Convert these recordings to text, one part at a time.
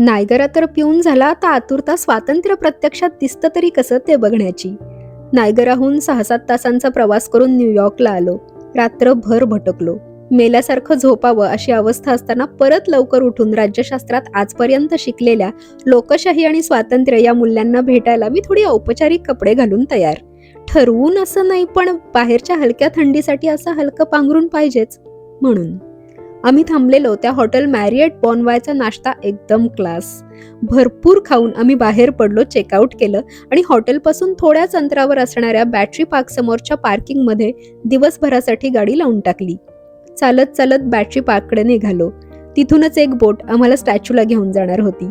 Niagara तर पिऊन झाला तर आतुरता स्वातंत्र्य प्रत्यक्षात दिसतं तरी कसं ते बघण्याची. नायगराहून सहा सात तासांचा प्रवास करून न्यूयॉर्कला आलो. रात्रभर भटकलो. मेल्यासारखं झोपावं अशी अवस्था असताना परत लवकर उठून राज्यशास्त्रात आजपर्यंत शिकलेल्या लोकशाही आणि स्वातंत्र्य या मूल्यांना भेटायला मी थोडी औपचारिक कपडे घालून तयार. ठरवून असं नाही पण बाहेरच्या हलक्या थंडीसाठी असं हलकं पांघरून पाहिजेच म्हणून. आम्ही थांबलेलो त्या हॉटेल मॅरिएट बॉनवायचा नाश्ता एकदम क्लास. भरपूर खाऊन आम्ही बाहेर पडलो चेकआउट केलं आणि हॉटेलपासून थोड्याच अंतरावर असणाऱ्या बॅटरी पार्क समोरच्या पार्किंगमध्ये दिवसभरासाठी गाडी लावून टाकली. चालत चालत बॅटरी पार्ककडे निघालो. तिथूनच एक बोट आम्हाला स्टॅच्यूला घेऊन जाणार होती.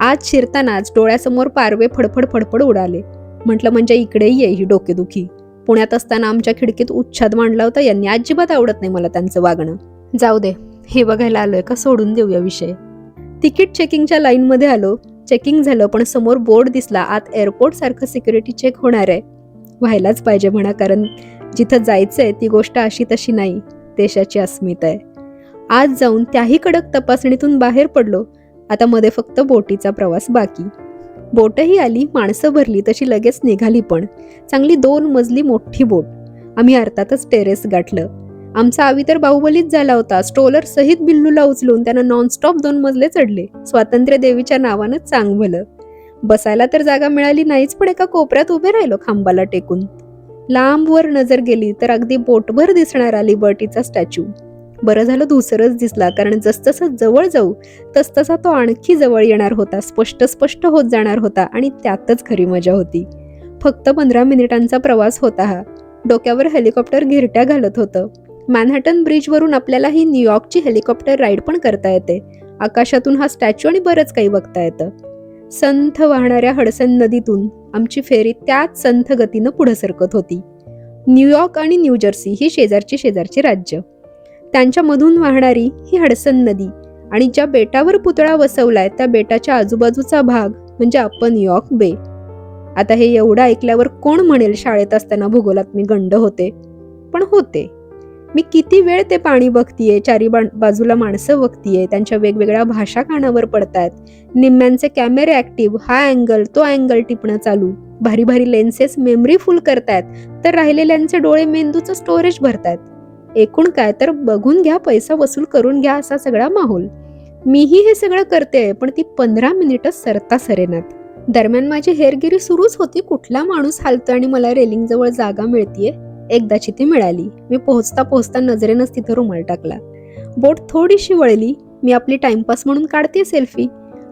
आज शिरतानाच डोळ्यासमोर पारवे फडफड फडफड उडाले. म्हटलं म्हणजे इकडेही ये ही डोकेदुखी. पुण्यात असताना आमच्या खिडकीत उच्छाद मांडला होता यांनी अजिबात आवडत नाही मला त्यांचं वागणं. जाऊ दे. हे बघायला आलोय का? सोडून देऊया विषय. तिकीट चेकिंगच्या लाईनमध्ये आलो. चेकिंग झालं पण समोर बोर्ड दिसला आत एअरपोर्ट सारखं सिक्युरिटी चेक होणार आहे. व्हायलाच पाहिजे म्हणा कारण जिथं जायचंय ती गोष्ट अशी तशी नाही. देशाची अस्मिता आहे. आज जाऊन त्याही कडक तपासणीतून बाहेर पडलो. आता मध्ये फक्त बोटीचा प्रवास बाकी. बोटही आली माणसं भरली तशी लगेच निघाली पण. चांगली दोन मजली मोठी बोट. आम्ही अर्थातच टेरेस गाठलं. आमचा आवी तर बाहुबलीच झाला होता. स्ट्रोलर सहित बिल्लूला उचलून त्यानं नॉनस्टॉप दोन मजले चढले. स्वातंत्र्य देवीच्या नावानं चांग भलं बसायला तर जागा मिळाली नाहीच पण एका कोपऱ्यात उभे राहिलो खांबाला टेकून. लांबवर नजर गेली तर अगदी बोटभर दिसणारा लिबर्टीचा स्टॅच्यू. बरं झालं दुसरंच दिसला कारण जसजसं जवळ जाऊ तसतसा तो आणखी जवळ येणार होता. स्पष्ट स्पष्ट होत जाणार होता आणि त्यातच खरी मजा होती. फक्त पंधरा मिनिटांचा प्रवास होता हा. डोक्यावर हेलिकॉप्टर घिरट्या घालत होतं. मॅनहॅटन ब्रिजवरून आपल्याला ही न्यूयॉर्कची हेलिकॉप्टर राईड पण करता येते. आकाशातून हा स्टॅच्यू आणि बरंच काही बघता येतं. संथ वाहणाऱ्या हडसन नदीतून आमची फेरी त्याच संथ गतीनं पुढे सरकत होती. न्यूयॉर्क आणि न्यूजर्सी ही शेजारची शेजारची राज्य. त्यांच्यामधून वाहणारी ही हडसन नदी आणि ज्या बेटावर पुतळा वसवलाय त्या बेटाच्या आजूबाजूचा भाग म्हणजे अप्पर न्यूयॉर्क बे. आता हे एवढं ऐकल्यावर कोण म्हणेल शाळेत असताना भूगोलात मी गंड होते? पण होते. मी किती वेळ ते पाणी बघतीये चारी बा बाजूला माणसं बघतीये त्यांच्या वेगवेगळ्या भाषा कानावर पडतायत. निम्म्यांचे कॅमेरे ॲक्टिव्ह हा अँगल तो अँगल टिपणं चालू. भारी भारी लेन्सेस मेमरी फुल करतायत तर राहिलेल्यांचे डोळे मेंदूचं स्टोरेज भरतायत. एकूण काय तर बघून घ्या पैसा वसूल करून घ्या असा सगळा माहोल. मीही हे सगळं करते पण ती पंधरा मिनिटं सरता सरेनात दरम्यान माझी हेरगिरी सुरूच होती कुठला माणूस हालतो आणि मला रेलिंगजवळ जागा मिळतीये? एकदाची ती मिळाली. मी पोहोचता पोहोचता नजरेनच तिथं रुमाल टाकला. बोट थोडीशी वळली. मी आपली टाइमपास म्हणून काढते सेल्फी?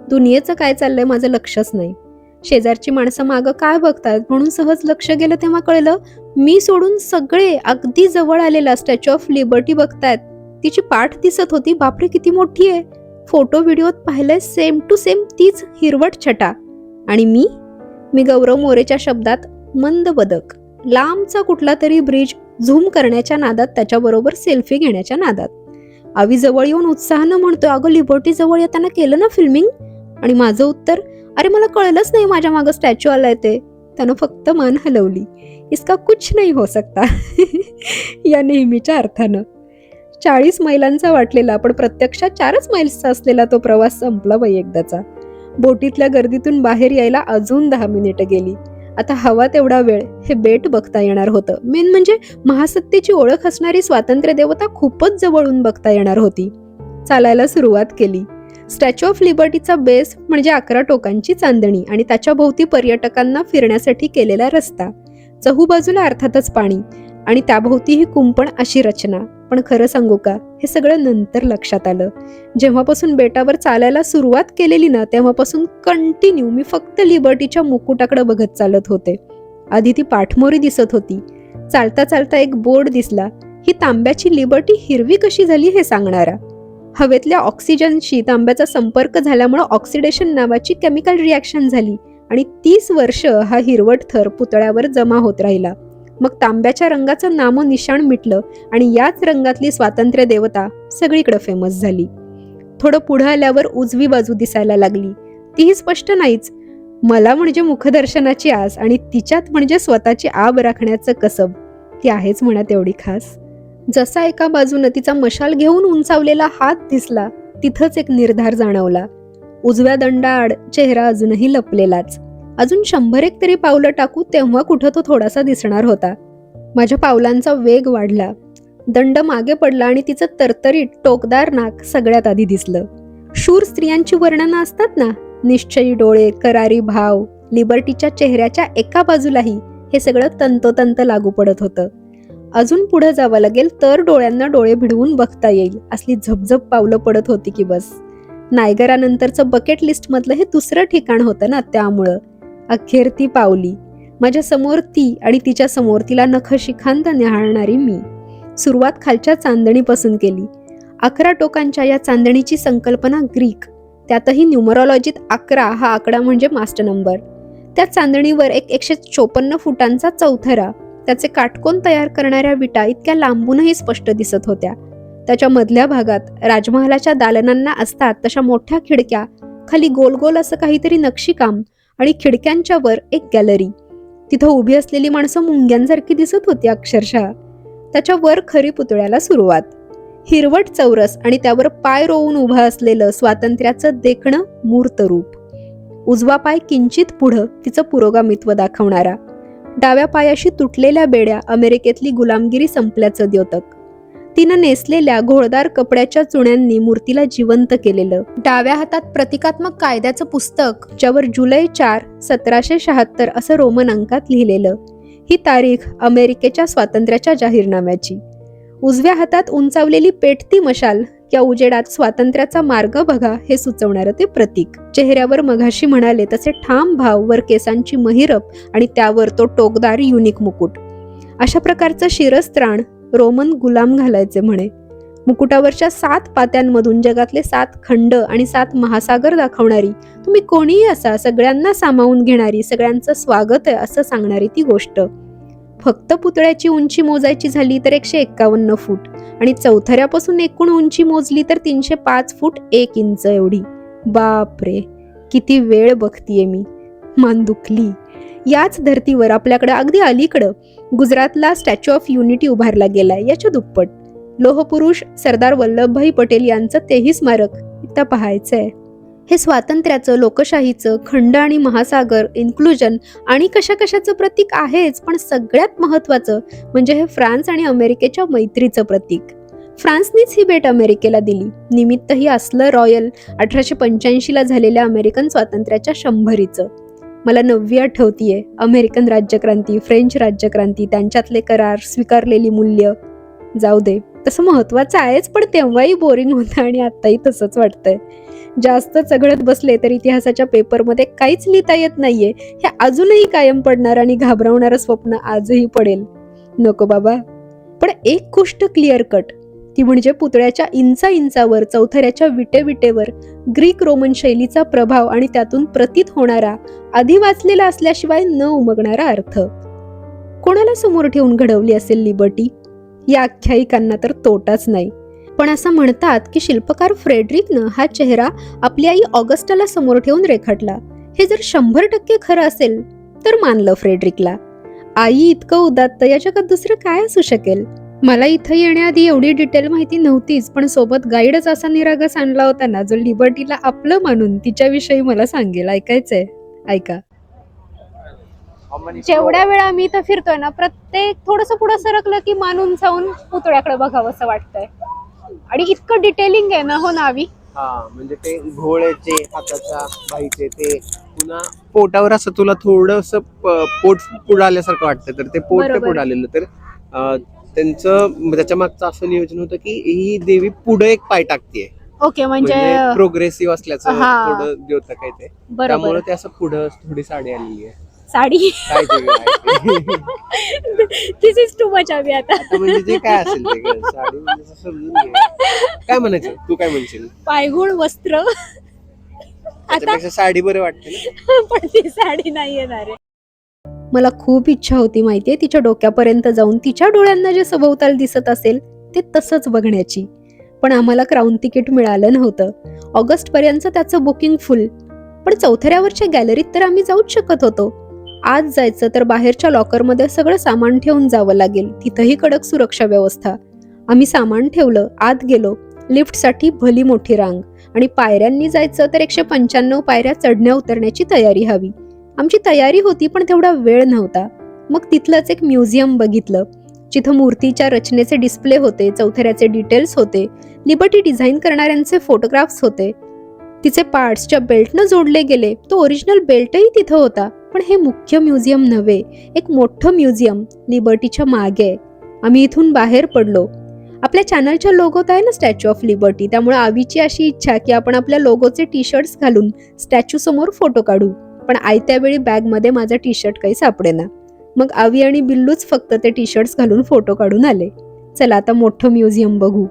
दुनियेचं काय चाललंय माझं लक्षच नाही. शेजारची माणसं मागं काय बघतात म्हणून सहज लक्ष गेलं तेव्हा कळलं मी सोडून सगळे अगदी जवळ आलेला स्टॅच्यू ऑफ लिबर्टी बघतायत. तिची पाठ दिसत होती. बापरे किती मोठी आहे. फोटो व्हिडिओत पाहिलंय सेम टू सेम तीच हिरवट छटा. आणि मी? मी गौरव मोरेच्या शब्दात मंद बदक. लांबचा कुठला तरी ब्रिज झूम करण्याच्या नादात त्याच्याबरोबर सेल्फी घेण्याच्या नादात. आवी जवळ येऊन उत्साहानं म्हणतोय अगं लिबर्टी जवळ येताना केलं ना फिल्मिंग? आणि माझं उत्तर अरे मला कळलंच नाही माझ्या मागं स्टॅच्यू आलाय ते. त्यानं फक्त मान हलवली. इसका कुछ नाही हो सकता. या नेहमीच्या अर्थानं. चाळीस मैलांचा वाटलेला पण प्रत्यक्षात चारच मैल्सचा असलेला तो प्रवास संपला बाई एकदाचा बोटीतल्या गर्दीतून बाहेर यायला अजून दहा मिनिटं गेली. आता हवा तेवढा वेळ हे बेट बघता येणार होतं. मेन म्हणजे महासत्तेची ओळख असणारी स्वातंत्र्य देवता खूपच जवळून बघता येणार होती. चालायला सुरुवात केली. स्टॅच्यू ऑफ लिबर्टीचा बेस म्हणजे अकरा टोकांची चांदणी आणि त्याच्या भोवती पर्यटकांना फिरण्यासाठी केलेला रस्ता. चहूबाजूला अर्थातच पाणी आणि त्याभोवती ही कुंपण अशी रचना. पण खरं सांगू का? हे सगळं नंतर लक्षात आलं. जेव्हापासून बेटावर चालायला सुरुवात केलेली ना तेव्हापासून कंटिन्यू मी फक्त लिबर्टीच्या मुकुटाकडे बघत चालत होते. आधी ती पाठमोरी दिसत होती. चालता चालता एक बोर्ड दिसला. ही तांब्याची लिबर्टी हिरवी कशी झाली हे सांगणारा. हवेतल्या ऑक्सिजनशी तांब्याचा संपर्क झाल्यामुळे ऑक्सिडेशन नावाची केमिकल रिॲक्शन झाली आणि तीस वर्ष हा हिरवट थर पुतळ्यावर जमा होत राहिला. मग तांब्याच्या रंगाचं नामोनिशाण मिटलं आणि याच रंगातली स्वातंत्र्य देवता सगळीकडे फेमस झाली. थोडं पुढं आल्यावर उजवी बाजू दिसायला लागली. तीही स्पष्ट नाहीच. मला म्हणजे मुखदर्शनाची आस आणि तिच्यात म्हणजे स्वतःची आब राखण्याचं कसब. ती आहेच म्हणा तेवढी खास. जसा एका बाजूनं तिचा मशाल घेऊन उंचावलेला हात दिसला तिथंच एक निर्धार जाणवला. उजव्या दंडाआड चेहरा अजूनही लपलेलाच. अजून शंभर एक तरी पावलं टाकू तेव्हा कुठं तो थोडासा दिसणार होता. माझ्या पावलांचा वेग वाढला. दंड मागे पडला आणि तिचं तरतरीत टोकदार नाक सगळ्यात आधी दिसलं. शूर स्त्रियांची वर्णनं असतात ना? निश्चयी डोळे करारी भाव लिबर्टीच्या चेहऱ्याच्या एका बाजूलाही हे सगळं तंतोतंत लागू पडत होतं. अजून पुढे जावं लागेल तर डोळ्यांना डोळे भिडवून बघता येईल. असली झपझप पावलं पडत होती की बस. नायगरानंतरचं बकेट लिस्टमधलं हे दुसरं ठिकाण होतं ना त्यामुळं. अखेर ती पावली. माझ्यासमोर ती आणि तिच्या समोर तिला नखशिखांत निहाळणारी मी. सुरुवात खालच्या चांदणीपासून केली. अकरा टोकांच्या या चांदणीची संकल्पना ग्रीक. त्यातही न्युमरॉलॉजीत अकरा हा आकडा म्हणजे मास्टर नंबर. त्या चांदणीवर एक एकशे चोपन्न फुटांचा चौथरा त्याचे काटकोन तयार करणाऱ्या विटा इतक्या लांबूनही स्पष्ट दिसत होत्या. त्याच्या मधल्या भागात राजमहालाच्या दालनांना असतात तशा मोठ्या खिडक्या खाली गोल गोल असं काहीतरी नक्षीकाम आणि खिडक्यांच्या वर एक गॅलरी. तिथं उभी असलेली माणसं मुंग्यांसारखी दिसत होती अक्षरशः. त्याच्या वर खरी पुतळ्याला सुरुवात. हिरवट चौरस आणि त्यावर पाय रोवून उभं असलेलं स्वातंत्र्याचं देखणं मूर्त रूप. उजवा पाय किंचित पुढं तिचं पुरोगामित्व दाखवणारा. डाव्या पायाशी तुटलेल्या बेड्या अमेरिकेतली गुलामगिरी संपल्याचं द्योतक. तिनं नेसलेल्या घोळदार कपड्याच्या चुण्यांनी मूर्तीला जिवंत केलेलं. डाव्या हातात प्रतिकात्मक कायद्याचं पुस्तक ज्यावर जुलै चार सतराशे शहात्तर असं रोमन अंकात लिहिलेलं. ही तारीख अमेरिकेच्या स्वातंत्र्याच्या जाहीरनाम्याची. उजव्या हातात उंचावलेली पेटती मशाल या उजेडात स्वातंत्र्याचा मार्ग बघा हे सुचवणारं ते प्रतीक. चेहऱ्यावर मघाशी म्हणाले तसे ठाम भाव वर केसांची महिरप आणि त्यावर तो टोकदार युनिक मुकुट. अशा प्रकारचं शिरस्त्राण रोमन गुलाम घालायचे म्हणे. मुकुटावरच्या सात पात्यांमधून जगातले सात खंड आणि सात महासागर दाखवणारी तुम्ही कोणीही असा सगळ्यांना सामावून घेणारी सगळ्यांचं स्वागत आहे असं सांगणारी ती गोष्ट. फक्त पुतळ्याची उंची मोजायची झाली तर एकशे एक्कावन्न फूट आणि चौथऱ्यापासून एकूण उंची मोजली तर तीनशे पाच फूट एक इंच एवढी. बापरे! किती वेळ बघतीये मी. मान दुखली. याच धर्तीवर आपल्याकडे अगदी अलीकडं गुजरातला स्टॅच्यू ऑफ युनिटी उभारला गेलाय याच्या दुप्पट. लोहपुरुष सरदार वल्लभभाई पटेल यांचं तेही स्मारक इथं पाहायचंय. हे स्वातंत्र्याचं लोकशाहीचं खंड आणि महासागर इन्क्लुजन आणि कशा कशाचं प्रतीक आहेच पण सगळ्यात महत्वाचं म्हणजे हे फ्रान्स आणि अमेरिकेच्या मैत्रीचं प्रतीक. फ्रान्सनीच ही भेट अमेरिकेला दिली. निमित्तही असलं रॉयल अठराशे पंच्याऐंशीला झालेल्या अमेरिकन स्वातंत्र्याच्या शंभरीचं. मला नववी आठवतीये. अमेरिकन राज्यक्रांती फ्रेंच राज्यक्रांती त्यांच्यातले करार स्वीकारलेली मूल्य. जाऊ दे. तसं महत्वाचं आहेच पण तेव्हाही बोरिंग होतं आणि आत्ताही तसंच वाटतंय. जास्त चघळत बसले तर इतिहासाच्या पेपरमध्ये काहीच लिहिता येत नाहीये. हे अजूनही कायम पडणार आणि घाबरवणारं स्वप्न आजही पडेल. नको बाबा. पण एक गोष्ट क्लिअर कट ती म्हणजे पुतळ्याच्या इंचा इंचावर चौथऱ्याच्या विटे विटेवर ग्रीक रोमन शैलीचा प्रभाव आणि त्यातून प्रतीत होणारा आधी वाचलेला असल्याशिवाय न उमगणारा अर्थ. कोणाला समोर ठेवून घडवली असेल लिबर्टी? या आख्यायिकांना तर तोटाच नाही. पण असं म्हणतात की शिल्पकार फ्रेडरिकनं हा चेहरा आपली आई ऑगस्टाला समोर ठेवून रेखाटला. हे जर शंभर टक्के खरं असेल तर मानलं फ्रेडरिकला. आई इतकं उदात्त या जगात दुसरं काय असू शकेल? मला इथं येण्याआधी एवढी डिटेल माहिती नव्हतीच पण सोबत गाईडच असा निरागस आणला होता ना जो लिबर्टीला आपलं मानून तिच्याविषयी मला सांगेल. ऐकायचंय? ऐका. जेवढ्या वेळा मी इथं फिरतोय ना प्रत्येक थोडस पुढं सरकलं की मानून जाऊन पुतळ्याकडे बघावं असं वाटतंय. आणि इतकं डिटेलिंग आहे ना हो नावी? हा म्हणजे ते घोळ्याचे हाताच्या बाईचे ते पुन्हा पोटावर असं तुला थोडस पोट पुढं आल्यासारखं वाटतं तर ते पोट ते बरोबर. पुढं आलेलं तर त्यांचं त्याच्या मागचं असं नियोजन होतं की ही देवी पुढे एक पाय टाकतीये. ओके म्हणजे म्हणजे प्रोग्रेसिव्ह असल्याचं हा. थोडं आहे ते. बरोबर. त्यामुळे ते असं पुढं थोडी साडी आलेली आहे. साडी? काय ते आहे? ते. दिस इज टू मच आम्ही आता. म्हणजे जे काय असेल ते काय, साडी म्हणजे असं समजून घे. काय म्हणायचं? तू काय म्हणशील? पायगुण वस्त्र. आता त्याच्यापेक्षा साडी बरं वाटते ना. पण ती साडी नाही येणार आहे. मला खूप इच्छा होती माहितीये? तिच्या डोक्यापर्यंत जाऊन तिच्या डोळ्यांना जे सभोवताल दिसत असेल ते तसंच बघण्याची. पण आम्हाला क्राऊन तिकीट मिळालं नव्हतं. ऑगस्ट पर्यंत त्याचं बुकिंग फुल पण चौथऱ्यावरच्या गॅलरीत तर आम्ही जाऊच शकत होतो. आज जायचं तर बाहेरच्या लॉकरमध्ये सगळं सामान ठेवून जावं लागेल. तिथंही कडक सुरक्षा व्यवस्था. आम्ही सामान ठेवलं आत गेलो. लिफ्टसाठी भली मोठी रांग. आणि पायऱ्यांनी जायचं तर एकशे पंच्याण्णव पायऱ्या चढण्या उतरण्याची तयारी हवी. आमची तयारी होती पण तेवढा वेळ नव्हता. मग तिथलंच एक म्युझियम बघितलं. जिथं मूर्तीच्या रचनेचे डिस्प्ले होते चौथऱ्याचे डिटेल्स होते लिबर्टी डिझाईन करणाऱ्यांचे फोटोग्राफ्स होते. तिचे पार्ट्सच्या बेल्टनं जोडले गेले. तो ओरिजिनल बेल्टही तिथं होता. पण हे मुख्य म्युझियम नव्हे एक मोठं म्युझियम लिबर्टीच्या मागे. आम्ही इथून बाहेर पडलो. आपल्या चॅनलच्या लोगोत आहे ना स्टॅच्यू ऑफ लिबर्टी? त्यामुळे आवीची अशी इच्छा की आपण आपल्या लोगोचे टी शर्ट्स घालून स्टॅच्यू समोर फोटो काढू. पण आयत्या वेळी बॅगमध्ये माझा टी शर्ट काही सापडेना. मग आवी आणि बिल्लूच फक्त ते टी शर्ट्स घालून फोटो काढून आले. चला आता मोठं म्युझियम बघू.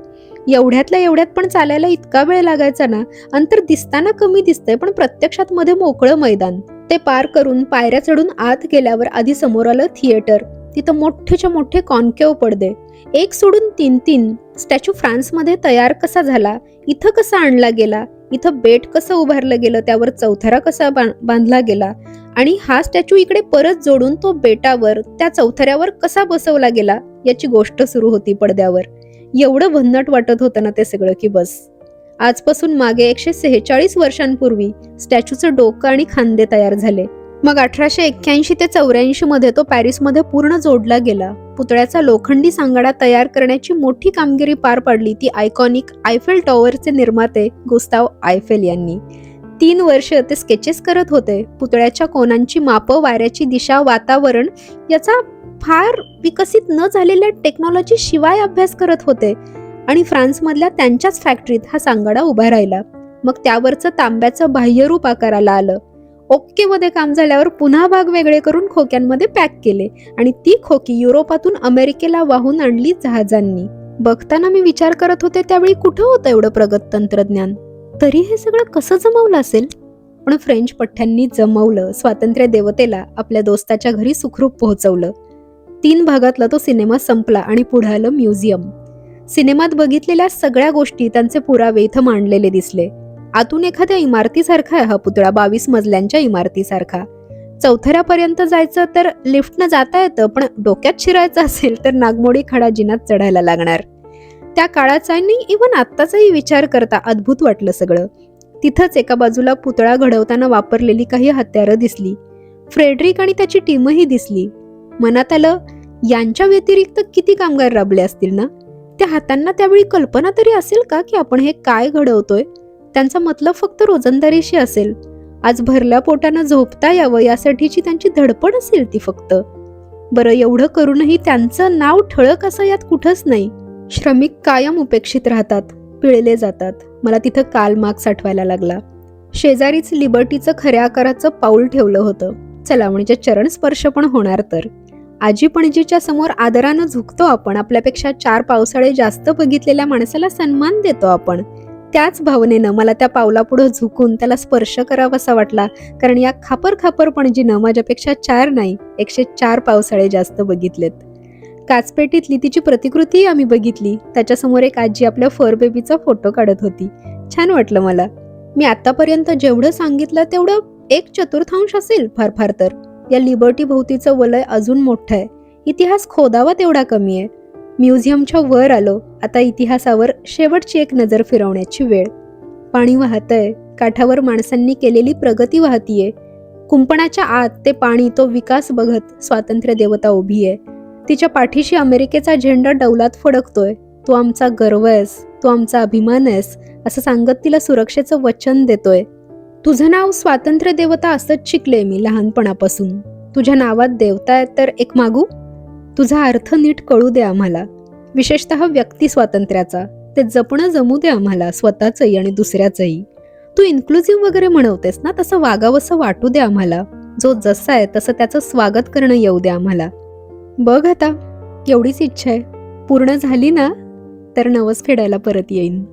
एवढ्यातल्या एवढ्यात पण चालायला इतका वेळ लागायचा ना? अंतर दिसताना कमी दिसतंय पण प्रत्यक्षात मध्ये मोकळं मैदान. ते पार करून पायऱ्या चढून आत गेल्यावर आधी समोर आलं थिएटर. तिथं मोठेच्या मोठे कॉनकेव पडदे. एक सोडून तीन तीन. स्टॅच्यू फ्रान्समध्ये तयार कसा झाला? इथं कसा आणला गेला? इथं बेट कसं उभारलं गेलं त्यावर चौथरा कसा बांधला गेला आणि हा स्टॅच्यू इकडे परत जोडून तो बेटावर त्या चौथऱ्यावर कसा बसवला गेला याची गोष्ट सुरू होती पडद्यावर. एवढं भन्नाट वाटत होतं ना ते सगळं की बस. आजपासून मागे एकशे सेहेचाळीस वर्षांपूर्वी स्टॅच्यूचं डोकं आणि खांदे तयार झाले. मग अठराशे एक्क्याऐंशी ते चौऱ्याऐंशी मध्ये तो पॅरिसमध्ये पूर्ण जोडला गेला. पुतळ्याचा लोखंडी सांगाडा तयार करण्याची मोठी कामगिरी पार पाडली ती आयकॉनिक आयफेल टॉवरचे निर्माते गुस्ताव आयफेल यांनी. तीन वर्ष ते स्केचेस करत होते. पुतळ्याच्या कोनांची मापं वाऱ्याची दिशा वातावरण याचा फार विकसित न झालेल्या टेक्नॉलॉजी शिवाय अभ्यास करत होते आणि फ्रान्समधल्या त्यांच्याच फॅक्टरीत हा सांगाडा उभा राहिला. मग त्यावरचं तांब्याचं बाह्यरूप आकाराला आलं. ओके मध्ये काम झाल्यावर पुन्हा भाग वेगळे करून खोक्यांमध्ये पॅक केले. आणि ती खोकी युरोपातून अमेरिकेला वाहून आणली जहाजांनी. बघताना मी विचार करत होते त्यावेळी कुठं होतं एवढं प्रगत तंत्रज्ञान? तरी हे सगळं कसं जमवलं असेल? पण फ्रेंच पठ्ठ्यांनी जमवलं स्वातंत्र्य देवतेला आपल्या दोस्ताच्या घरी सुखरूप पोहोचवलं. तीन भागातला तो सिनेमा संपला आणि पुढे आलं म्युझियम. सिनेमात बघितलेल्या सगळ्या गोष्टी त्यांचे पुरावे इथं मांडलेले दिसले. आतून एखाद्या इमारतीसारखा आहे हा पुतळा बावीस मजल्यांच्या इमारतीसारखा. चौथऱ्यापर्यंत जायचं तर लिफ्टनं जाता येतं पण डोक्यात शिरायचं असेल तर नागमोडी खडा जिनात चढायला लागणार. त्या काळाचा आणि इवन आत्ताचाही विचार करता अद्भुत वाटलं सगळं. तिथंच एका बाजूला पुतळा घडवताना वापरलेली काही हत्यारं दिसली. फ्रेडरिक आणि त्याची टीमही दिसली. मनात आलं यांच्या व्यतिरिक्त किती कामगार राबले असतील ना? त्या हातांना त्यावेळी कल्पना तरी असेल का की आपण हे काय घडवतोय? त्यांचा मतलब फक्त रोजंदारीशी असेल. आज भरल्या पोटानं झोपता यावं यासाठीची त्यांची धडपड असेल ती फक्त. बरं एवढं करूनही त्यांचं नाव ठळक असं यात कुठंच नाही. श्रमिक कायम उपेक्षित राहतात पिळले जातात. मला तिथं काल माग साठवायला लागला. शेजारीच लिबर्टीचं खऱ्या आकाराचं पाऊल ठेवलं होतं. चला म्हणजे चरण स्पर्श पण होणार तर. आजी पणजीच्या समोर आदरानं झुकतो आपण. आपल्यापेक्षा चार पावसाळे जास्त बघितलेल्या माणसाला सन्मान देतो आपण. त्याच भावनेनं मला त्या पावलापुढं झुकून त्याला स्पर्श करावासा वाटला. कारण या खापर खापर पणजीनं माझ्यापेक्षा चार नाही एकशे चार पावसाळे जास्त बघितलेत. काचपेटीतली तिची प्रतिकृतीही आम्ही बघितली. त्याच्यासमोर एक आजी आपल्या फर बेबीचा फोटो काढत होती. छान वाटलं मला. मी आतापर्यंत जेवढं सांगितलं तेवढं एक चतुर्थांश असेल फार फार तर. या लिबर्टी भोवतीचं वलय अजून मोठं आहे. इतिहास खोदावा तेवढा कमी आहे. म्युझियमच्या वर आलो. आता इतिहासावर शेवटची एक नजर फिरवण्याची वेळ. पाणी वाहतंय काठावर माणसांनी केलेली प्रगती वाहतीये. कुंपणाच्या आत ते पाणी तो विकास बघत स्वातंत्र्य देवता उभी आहे. तिच्या पाठीशी अमेरिकेचा झेंडा डौलात फडकतोय. तू आमचा गर्व आहेस तू आमचा अभिमान आहेस असं सांगत तिला सुरक्षेचं वचन देतोय. तुझं नाव स्वातंत्र्य देवता असंच शिकले मी लहानपणापासून. तुझ्या नावात देवता आहेत तर एक मागू? तुझा अर्थ नीट कळू दे आम्हाला. विशेषतः व्यक्ती स्वातंत्र्याचा. ते जपणं जमू दे आम्हाला स्वतःचंही आणि दुसऱ्याचंही. तू इन्क्लुझिव्ह वगैरे म्हणवतेस ना तसं वागावंसं वाटू दे आम्हाला. जो जसा आहे तसं त्याचं स्वागत करणं येऊ दे आम्हाला. बघ आता एवढीच इच्छा आहे. पूर्ण झाली ना तर नवस फेडायला परत येईन.